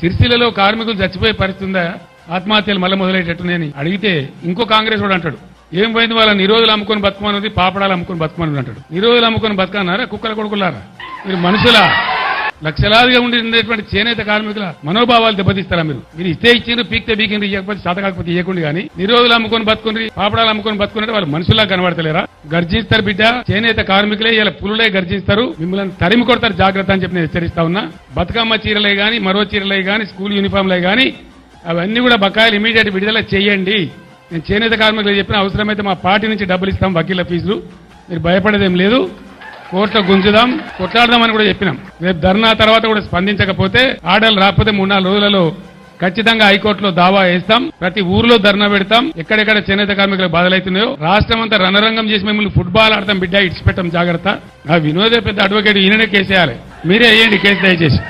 సిరిసిల్లలో కార్మికులు చచ్చిపోయే పరిస్థితి ఉందా ఆత్మహత్యలు మళ్ళీ మొదలయ్యేటట్టు నేను అడిగితే ఇంకో కాంగ్రెస్ వాడు అంటాడు. ఏం పోయింది వాళ్ళ నిరోధులు అమ్ముకొని బతుకమన్నది పాపడాలు అమ్ముకొని బతుకమన్నది అంటాడు. నిరోధులు అమ్ముకొని బతకన్నారా కుక్కల కొడుకులారా? మీరు మనుషులా? లక్షలాదిగా ఉండేటువంటి చేనేత కార్మికుల మనోభావాలు దెబ్బతీస్తారా మీరు? మీరు ఇస్తే ఇచ్చిండ్రు పీక్తే పీకిండ్రు ఇవ్వకపోతే శాత కాకపోతే ఇవ్వకుండా కానీ నిరోధులు అమ్ముకొని బతుకుని పాపడాలు అమ్ముకొని బతుకున్నట్టు వాళ్ళు మనుషులా కనబడతలేరా? గర్జిస్తారు బిడ్డ చేనేత కార్మికులే ఇలా పులులే గర్జిస్తారు మిమ్మల్ని తరిమి కొడతారు జాగ్రత్త అని చెప్పి నేను హెచ్చరిస్తా ఉన్నా. బతుకమ్మ చీరలే గాని మరో చీరలే గాని స్కూల్ యూనిఫామ్లే గాని అవన్నీ కూడా బకాయిలు ఇమీడియట్ విడుదల చేయండి. నేను చేనేత కార్మికులు చెప్పిన అవసరమైతే మా పార్టీ నుంచి డబ్బులు ఇస్తాం వకీల ఫీజులు. మీరు భయపడదేం లేదు. కోర్టులో గుంజుదాం కొట్లాడదామని కూడా చెప్పినాం. రేపు ధర్నా తర్వాత కూడా స్పందించకపోతే ఆర్డర్లు రాకపోతే మూడు నాలుగు రోజులలో ఖచ్చితంగా హైకోర్టులో దావా వేస్తాం. ప్రతి ఊర్లో ధర్నా పెడతాం. ఎక్కడెక్కడ చేనేత కార్మికులకు బాధలవుతున్నాయో రాష్ట్రం అంతా రణరంగం చేసి మిమ్మల్ని ఫుట్బాల్ ఆడతాం బిడ్డ ఇడిచిపెట్టం జాగ్రత్త. ఆ వినోదే పెద్ద అడ్వకేట్ ఈయననే కేసేయాలి మీరే వేయండి కేసు దయచేసి.